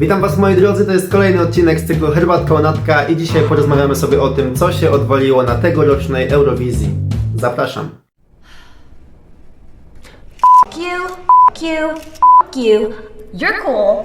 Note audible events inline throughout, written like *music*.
Witam Was moi drodzy, to jest kolejny odcinek z cyklu Herbatka Natka i dzisiaj porozmawiamy sobie o tym, co się odwaliło na tegorocznej Eurowizji. Zapraszam. F you, F you, F you. You're cool.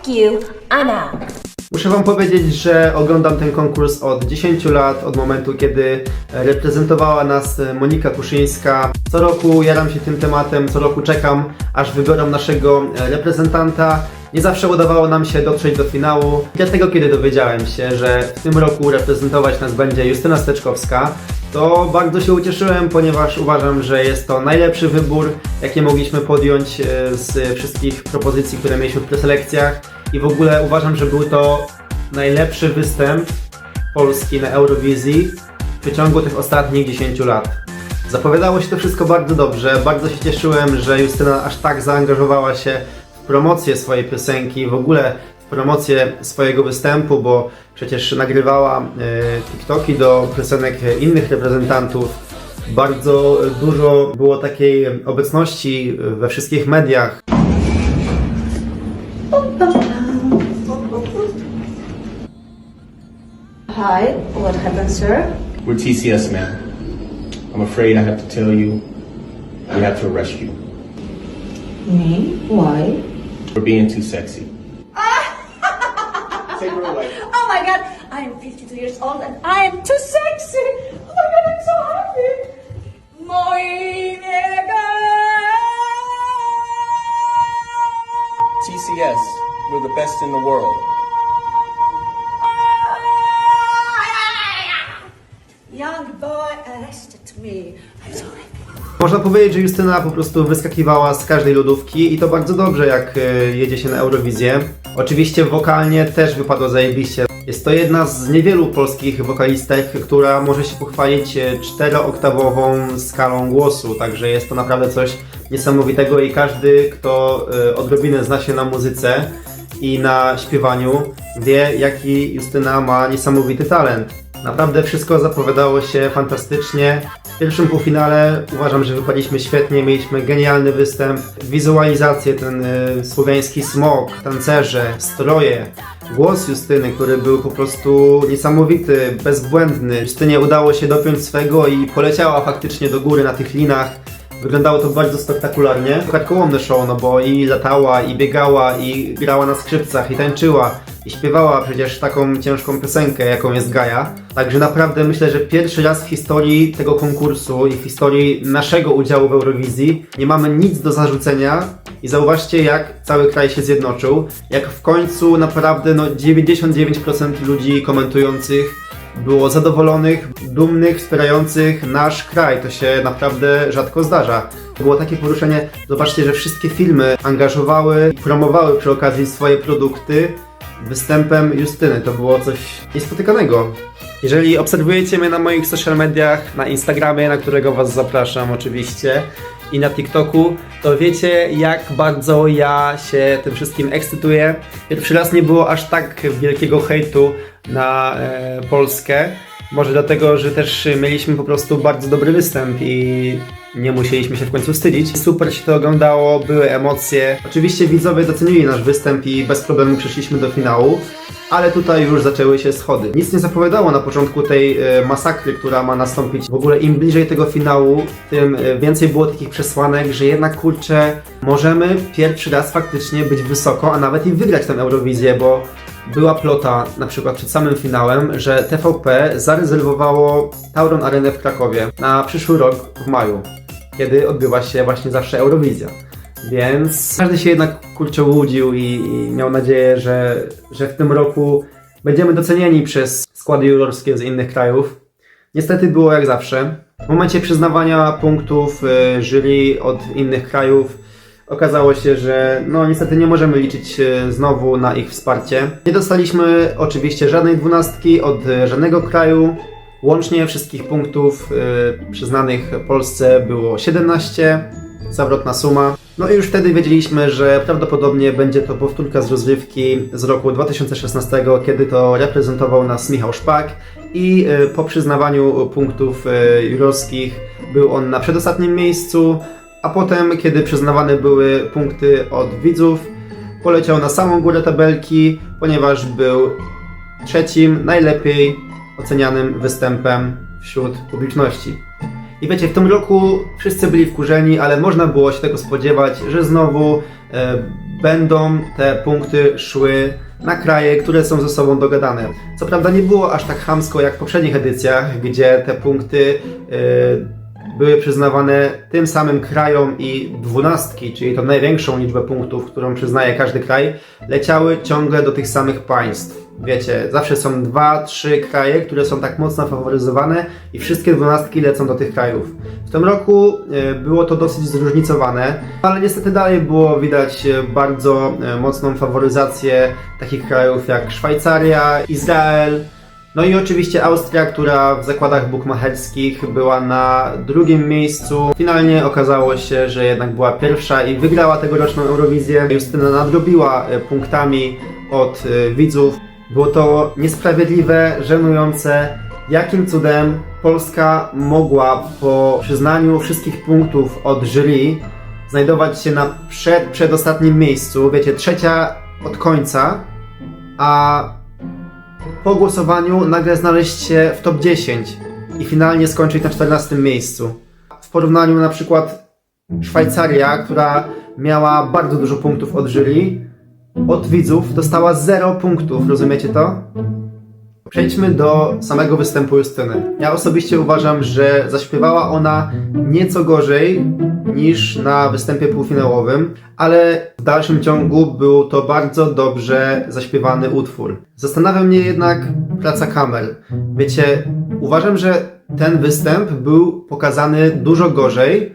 F you, I'm out. Muszę Wam powiedzieć, że oglądam ten konkurs od 10 lat, od momentu kiedy reprezentowała nas Monika Kuszyńska. Co roku jaram się tym tematem, co roku czekam, aż wybiorą naszego reprezentanta. Nie zawsze udawało nam się dotrzeć do finału. Dlatego kiedy dowiedziałem się, że w tym roku reprezentować nas będzie Justyna Steczkowska, to bardzo się ucieszyłem, ponieważ uważam, że jest to najlepszy wybór, jaki mogliśmy podjąć e, z wszystkich propozycji, które mieliśmy w preselekcjach. I w ogóle uważam, że był to najlepszy występ Polski na Eurowizji w przeciągu tych ostatnich 10 lat. Zapowiadało się to wszystko bardzo dobrze. Bardzo się cieszyłem, że Justyna aż tak zaangażowała się promocję swojej piosenki, w ogóle w promocję swojego występu, bo przecież nagrywała e, TikToki do piosenek innych reprezentantów. Bardzo dużo było takiej obecności we wszystkich mediach. Hi, what happened, sir? We're TCS, ma'am. I'm afraid I have to tell you, we have to arrest you Me? Why? For being too sexy. *laughs* Take her away. Oh my god, I am 52 years old and I am too sexy. Oh my god, I'm so happy. Moi nigga. TCS, we're the best in the world. Young boy arrested me. Można powiedzieć, że Justyna po prostu wyskakiwała z każdej lodówki i to bardzo dobrze, jak e, jedzie się na Eurowizję. Oczywiście wokalnie też wypadła zajebiście. Jest to jedna z niewielu polskich wokalistek, która może się pochwalić e, czterooktawową skalą głosu, także jest to naprawdę coś niesamowitego i każdy, kto e, odrobinę zna się na muzyce i na śpiewaniu, wie jaki Justyna ma niesamowity talent. Naprawdę wszystko zapowiadało się fantastycznie. W pierwszym półfinale uważam, że wypadliśmy świetnie, mieliśmy genialny występ, wizualizację, ten y, słowiański smok, tancerze, stroje, głos Justyny, który był po prostu niesamowity, bezbłędny. Justynie udało się dopiąć swego i poleciała faktycznie do góry na tych linach. Wyglądało to bardzo spektakularnie. Karkołomne show, no bo i latała, i biegała, i grała na skrzypcach, i tańczyła, i śpiewała przecież taką ciężką piosenkę, jaką jest Gaja. Także naprawdę myślę, że pierwszy raz w historii tego konkursu i w historii naszego udziału w Eurowizji nie mamy nic do zarzucenia. I zauważcie, jak cały kraj się zjednoczył, jak w końcu naprawdę no, 99% ludzi komentujących było zadowolonych, dumnych, wspierających nasz kraj. To się naprawdę rzadko zdarza. To było takie poruszenie. Zobaczcie, że wszystkie filmy angażowały, promowały przy okazji swoje produkty występem Justyny. To było coś niespotykanego. Jeżeli obserwujecie mnie na moich social mediach, na Instagramie, na którego Was zapraszam oczywiście, i na TikToku, to wiecie jak bardzo ja się tym wszystkim ekscytuję. Pierwszy raz nie było aż tak wielkiego hejtu na e, Polskę. Może dlatego, że też mieliśmy po prostu bardzo dobry występ i nie musieliśmy się w końcu wstydzić. Super się to oglądało, były emocje. Oczywiście widzowie docenili nasz występ i bez problemu przeszliśmy do finału, ale tutaj już zaczęły się schody. Nic nie zapowiadało na początku tej e, masakry, która ma nastąpić. W ogóle im bliżej tego finału, tym e, więcej było takich przesłanek, że jednak kurczę, możemy pierwszy raz faktycznie być wysoko, a nawet i wygrać tę Eurowizję, bo była plota na przykład przed samym finałem, że TVP zarezerwowało Tauron Arenę w Krakowie na przyszły rok w maju, kiedy odbywa się właśnie zawsze Eurowizja. Więc każdy się jednak kurczę łudził i, i miał nadzieję, że, że w tym roku będziemy docenieni przez składy jurorskie z innych krajów. Niestety było jak zawsze. W momencie przyznawania punktów y, jury od innych krajów okazało się, że no niestety nie możemy liczyć e, znowu na ich wsparcie. Nie dostaliśmy oczywiście żadnej dwunastki od e, żadnego kraju. Łącznie wszystkich punktów e, przyznanych Polsce było 17, zawrotna suma. No i już wtedy wiedzieliśmy, że prawdopodobnie będzie to powtórka z rozrywki z roku 2016, kiedy to reprezentował nas Michał Szpak i e, po przyznawaniu punktów e, jurorskich był on na przedostatnim miejscu, a potem, kiedy przyznawane były punkty od widzów, poleciał na samą górę tabelki, ponieważ był trzecim najlepiej ocenianym występem wśród publiczności. I wiecie, w tym roku wszyscy byli wkurzeni, ale można było się tego spodziewać, że znowu e, będą te punkty szły na kraje, które są ze sobą dogadane. Co prawda nie było aż tak chamsko jak w poprzednich edycjach, gdzie te punkty e, były przyznawane tym samym krajom i dwunastki, czyli tą największą liczbę punktów, którą przyznaje każdy kraj, leciały ciągle do tych samych państw. Wiecie, zawsze są dwa, trzy kraje, które są tak mocno faworyzowane i wszystkie dwunastki lecą do tych krajów. W tym roku e, było to dosyć zróżnicowane, ale niestety dalej było widać e, bardzo e, mocną faworyzację takich krajów jak Szwajcaria, Izrael, no i oczywiście Austria, która w zakładach bukmacherskich była na drugim miejscu. Finalnie okazało się, że jednak była pierwsza i wygrała tegoroczną Eurowizję. Justyna nadrobiła e, punktami od e, widzów. Było to niesprawiedliwe, żenujące. Jakim cudem Polska mogła po przyznaniu wszystkich punktów od jury znajdować się na przed, przedostatnim miejscu, wiecie, trzecia od końca, a po głosowaniu nagle znaleźć się w top 10 i finalnie skończyć na 14 miejscu. W porównaniu na przykład Szwajcaria, która miała bardzo dużo punktów od jury, od widzów dostała 0 punktów, rozumiecie to? Przejdźmy do samego występu Justyny. Ja osobiście uważam, że zaśpiewała ona nieco gorzej niż na występie półfinałowym, ale w dalszym ciągu był to bardzo dobrze zaśpiewany utwór. Zastanawia mnie jednak praca kamer. Wiecie, uważam, że ten występ był pokazany dużo gorzej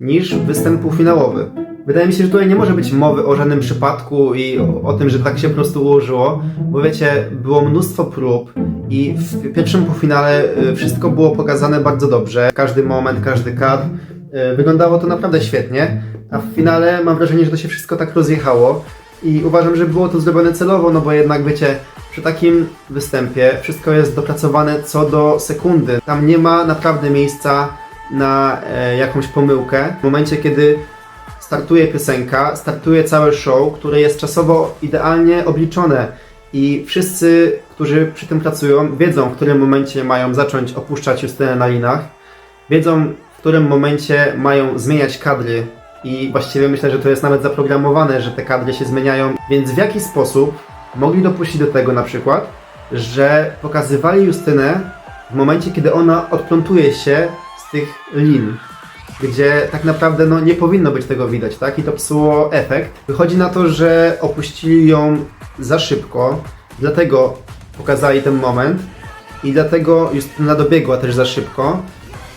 niż występ półfinałowy. Wydaje mi się, że tutaj nie może być mowy o żadnym przypadku i o, o tym, że tak się po prostu ułożyło, bo wiecie, było mnóstwo prób i w pierwszym półfinale y, wszystko było pokazane bardzo dobrze. Każdy moment, każdy kadr. y, Wyglądało to naprawdę świetnie, a w finale mam wrażenie, że to się wszystko tak rozjechało i uważam, że było to zrobione celowo, no bo jednak wiecie, przy takim występie wszystko jest dopracowane co do sekundy. Tam nie ma naprawdę miejsca na e, jakąś pomyłkę. W momencie, kiedy startuje piosenka, startuje całe show, które jest czasowo idealnie obliczone. I wszyscy, którzy przy tym pracują, wiedzą, w którym momencie mają zacząć opuszczać Justynę na linach, wiedzą, w którym momencie mają zmieniać kadry. I właściwie myślę, że to jest nawet zaprogramowane, że te kadry się zmieniają, więc w jaki sposób mogli dopuścić do tego na przykład, że pokazywali Justynę w momencie, kiedy ona odplątuje się z tych lin gdzie tak naprawdę no, nie powinno być tego widać, tak? I to psuło efekt. Wychodzi na to, że opuścili ją za szybko, dlatego pokazali ten moment i dlatego Justyna dobiegła też za szybko,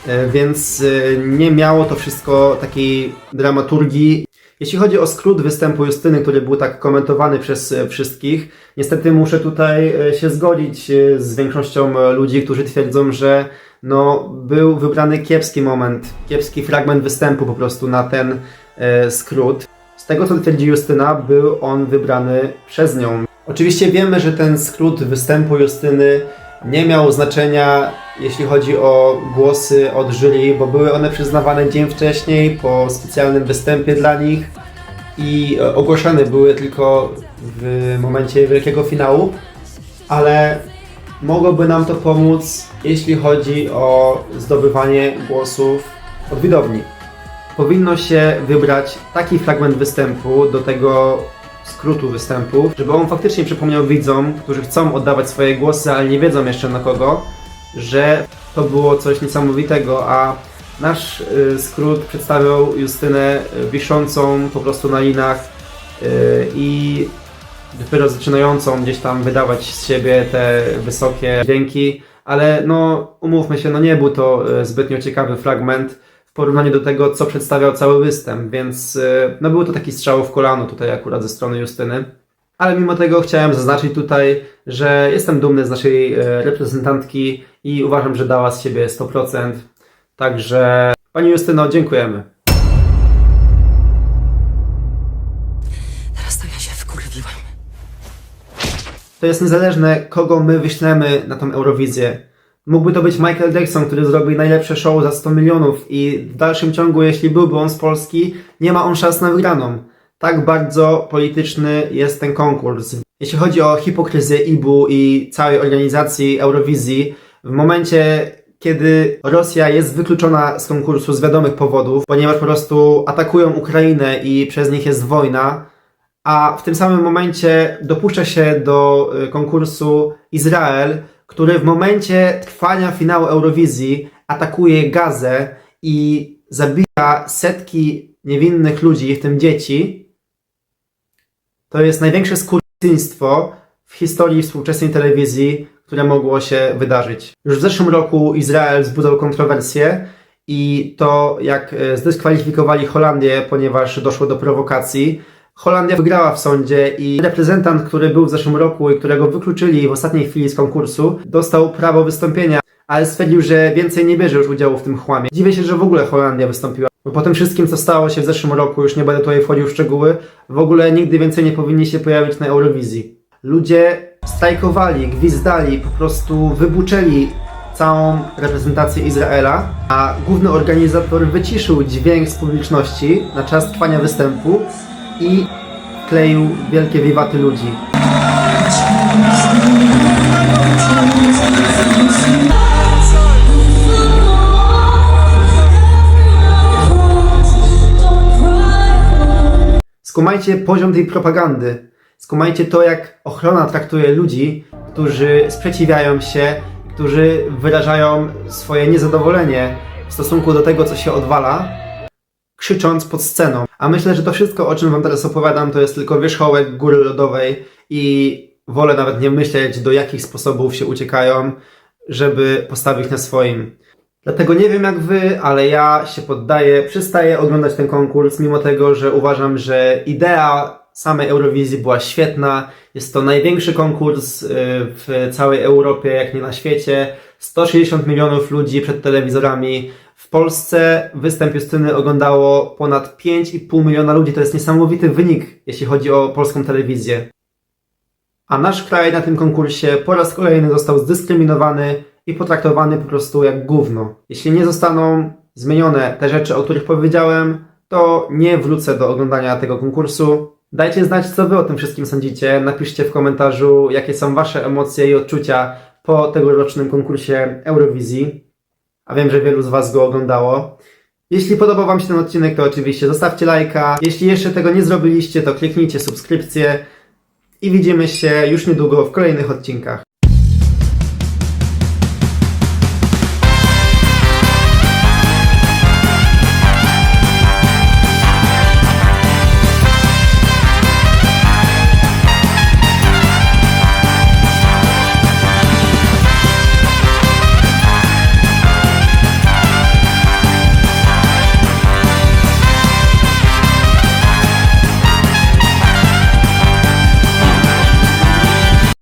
e, więc e, nie miało to wszystko takiej dramaturgii. Jeśli chodzi o skrót występu Justyny, który był tak komentowany przez e, wszystkich, niestety muszę tutaj e, się zgodzić e, z większością ludzi, którzy twierdzą, że no, był wybrany kiepski moment, kiepski fragment występu po prostu na ten e, skrót. Z tego co twierdzi Justyna, był on wybrany przez nią. Oczywiście wiemy, że ten skrót występu Justyny nie miał znaczenia, jeśli chodzi o głosy od jury, bo były one przyznawane dzień wcześniej po specjalnym występie dla nich i e, ogłoszone były tylko w momencie wielkiego finału, ale mogłoby nam to pomóc, jeśli chodzi o zdobywanie głosów od widowni. Powinno się wybrać taki fragment występu do tego skrótu występu, żeby on faktycznie przypomniał widzom, którzy chcą oddawać swoje głosy, ale nie wiedzą jeszcze na kogo, że to było coś niesamowitego, a nasz y, skrót przedstawiał Justynę y, wiszącą po prostu na linach y, i dopiero zaczynającą gdzieś tam wydawać z siebie te wysokie dźwięki, ale no umówmy się, no nie był to zbytnio ciekawy fragment w porównaniu do tego, co przedstawiał cały występ, więc no był to taki strzał w kolano tutaj akurat ze strony Justyny. Ale mimo tego chciałem zaznaczyć tutaj, że jestem dumny z naszej reprezentantki i uważam, że dała z siebie 100%. Także Pani Justyno, dziękujemy. Teraz to ja się wkurwiłam. To jest niezależne, kogo my wyślemy na tą Eurowizję. Mógłby to być Michael Jackson, który zrobi najlepsze show za 100 milionów i w dalszym ciągu, jeśli byłby on z Polski, nie ma on szans na wygraną. Tak bardzo polityczny jest ten konkurs. Jeśli chodzi o hipokryzję IBU i całej organizacji Eurowizji, w momencie, kiedy Rosja jest wykluczona z konkursu z wiadomych powodów, ponieważ po prostu atakują Ukrainę i przez nich jest wojna, a w tym samym momencie dopuszcza się do y, konkursu Izrael, który w momencie trwania finału Eurowizji atakuje Gazę i zabija setki niewinnych ludzi, w tym dzieci, to jest największe skurczyństwo w historii współczesnej telewizji, które mogło się wydarzyć. Już w zeszłym roku Izrael wzbudzał kontrowersje i to, jak e, zdyskwalifikowali Holandię, ponieważ doszło do prowokacji. Holandia wygrała w sądzie i reprezentant, który był w zeszłym roku i którego wykluczyli w ostatniej chwili z konkursu, dostał prawo wystąpienia, ale stwierdził, że więcej nie bierze już udziału w tym chłamie. Dziwię się, że w ogóle Holandia wystąpiła. Bo po tym wszystkim, co stało się w zeszłym roku, już nie będę tutaj wchodził w szczegóły, w ogóle nigdy więcej nie powinni się pojawić na Eurowizji. Ludzie strajkowali, gwizdali, po prostu wybuczeli całą reprezentację Izraela, a główny organizator wyciszył dźwięk z publiczności na czas trwania występu i kleił wielkie wiwaty ludzi. Skumajcie poziom tej propagandy. Skumajcie to, jak ochrona traktuje ludzi, którzy sprzeciwiają się, którzy wyrażają swoje niezadowolenie w stosunku do tego, co się odwala, krzycząc pod sceną. A myślę, że to wszystko, o czym Wam teraz opowiadam, to jest tylko wierzchołek góry lodowej i wolę nawet nie myśleć, do jakich sposobów się uciekają, żeby postawić na swoim. Dlatego nie wiem jak wy, ale ja się poddaję, przestaję oglądać ten konkurs, mimo tego, że uważam, że idea samej Eurowizji była świetna. Jest to największy konkurs y, w całej Europie, jak nie na świecie. 160 milionów ludzi przed telewizorami. W Polsce występ Justyny oglądało ponad 5,5 miliona ludzi. To jest niesamowity wynik, jeśli chodzi o polską telewizję. A nasz kraj na tym konkursie po raz kolejny został zdyskryminowany i potraktowany po prostu jak gówno. Jeśli nie zostaną zmienione te rzeczy, o których powiedziałem, to nie wrócę do oglądania tego konkursu. Dajcie znać, co wy o tym wszystkim sądzicie. Napiszcie w komentarzu, jakie są wasze emocje i odczucia po tegorocznym konkursie Eurowizji. A wiem, że wielu z was go oglądało. Jeśli podobał wam się ten odcinek, to oczywiście zostawcie lajka. Jeśli jeszcze tego nie zrobiliście, to kliknijcie subskrypcję i widzimy się już niedługo w kolejnych odcinkach.